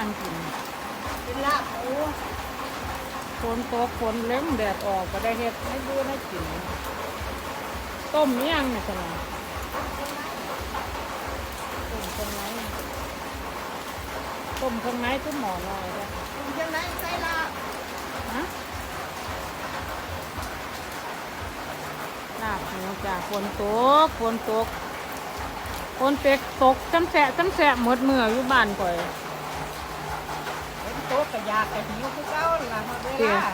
ยังกินเป็นลาบหมูฝนตกฝนเล้มแดดออกก็ได้เฮ็ดให้ดูให้กิน ต้มอิหยังเนี่ยสนะต้มข้างในต้มข้างในต้มหมอนอยจ้ะคุณยังไงใส่ลาบฮะลาบหมูจ้ะฝนตกฝนตกฝนเป็กตกจำแสะจำแสะหมดเมื่ออยู่บ้านก่อย ต๊ะกระยากกระหิวคือเก่าล่ะหมดเวเตี้ยลา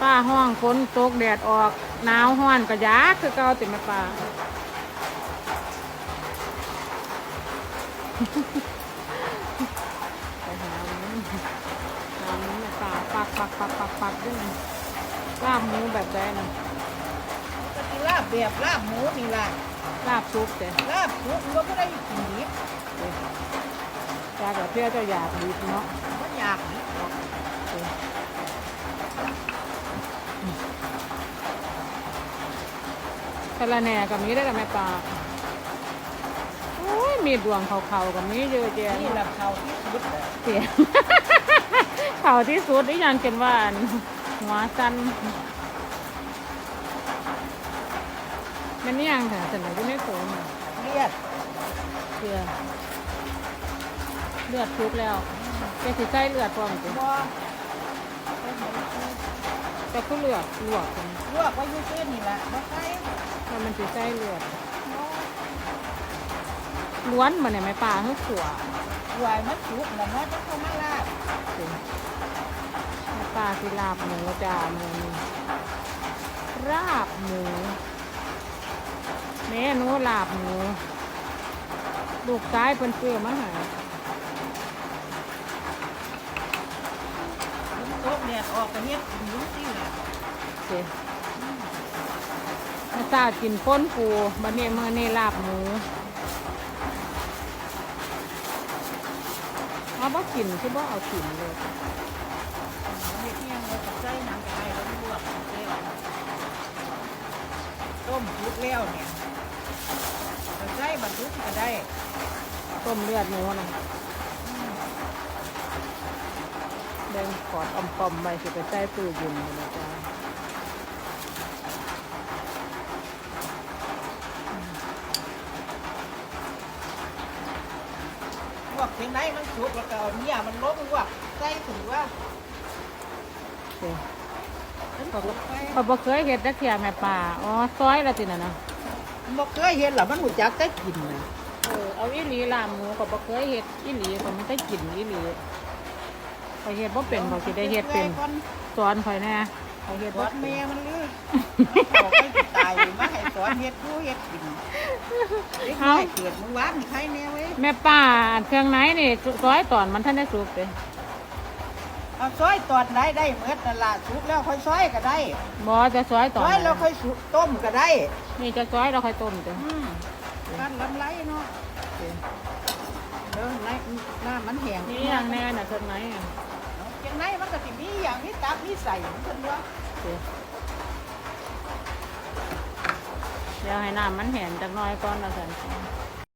ป้าห้องฝนตกแดดออกหนาวห้อนก็ยากคือเก่าติมาป้าไปหามันหามันเนี่ยป่าปักปักปักปักปักด้วยนะลาบหมูแบบใดนะก็สิลาบแบบลาบหมูนี่ล่ะลาบซุปแต่ลาบสุกมันก็ได้กินดิบจากแบบเพื่อเจะอยากดีเนาะมันอ ยากสะระแหน่กับมีได้กับแม่ปลาโอ้ยมีดวงเขาๆกับมีเยอะแยะนี่เนาะล่ะเขาที่สุดแหละเสียเขาที่สุดนี่ยังกินว่านหัวสันมันนี่ยังค่ะสมัยที่ไม่โขนเลียดเลือ เลือดทุกแล้วแกสิใส่เลือดพร้อมจิบ่แต่ก็เลือดลวกกันลวกไว้อยู่ซื่อนี่ล่ะบ่ใส่แล้วมันสิใส่เลือดล้วนมาเนี่ยไม่ปลาให้ขัวหวายมันสุกแล้วเนาะจะเข้ามาลาบสิแม่ปลาสิลาบหมูจ้าหมูนี่ราบหมูเมนูลาบหมูลูกซ้ายเพิ่นเปื้อมาใหา โต๊ะเนี่ยออกก็เฮ็ดกินอยู่ซี่ล่ะสิมาซากินป้นปูบัดนี้มื้อนี้ลาบหมูเอาบ่กินคือบ่เอากินเลยเฮ็ดเนี่ยเราใส่น้ำก็ได้แล้วลวกแล้วต้มสุกแล้วเนี่ยใส่บรรทุกก็ได้ ต้มเลือดหมูนะ แบ่งขอดอมๆไปสิไปใส่ตู้เย็นนะจ๊ะลวกเพียงไหนมันสุกแล้วก็เอาเนี่ยมันลงลวกใส่ถือว่าสิมันสุกไปเขาบ่เคยเห็ดจักเทียแม่ป่าอ๋อซอยละติน่ะนะบ่เคยเห็นหรอมันหูจักได้กินนะเออเอาอีหลีลามหมูก็บ่เคยเห็ดอีหลีก็มันได้กินอีหลี เขาเห็ดบ่เป็นเขาสิได้เห็ดเป็นคนสอนข่อยแน่เขาเห็ดสบ่อนเป็แม่นมันเลยมันบอกให้ตายมาให้สอนเฮ็ดผู้เฮ็ดกินเด็กน้อยเกิดเมื่อวานนี่ใครแน่เว้ยแม่ป้าเครื่องไหนนี่ซอยตอนมันท่านได้สุกเด้เอาซอยตอนได้ได้เมื่อนั่นล่ะสุกแล้วค่อยซอยก็ได้บ่จะซอยตซอนอยแล้วค่อยสุกต้มก็ได้ นี่จะซอยเราค่อยต้มเด้อืมการลำไรเนาะเด้อในหน้ามันแห้งนี่อย่างแน่น่ะเครื่องไหนอะ จังไหนมันก็สิมีอย่างนี้ตับมีใส่มันเพิ่นว่าเดี๋ยวเดี๋ยวให้น้ำมันเห็นจักหน้อยก่อนแล้วกัน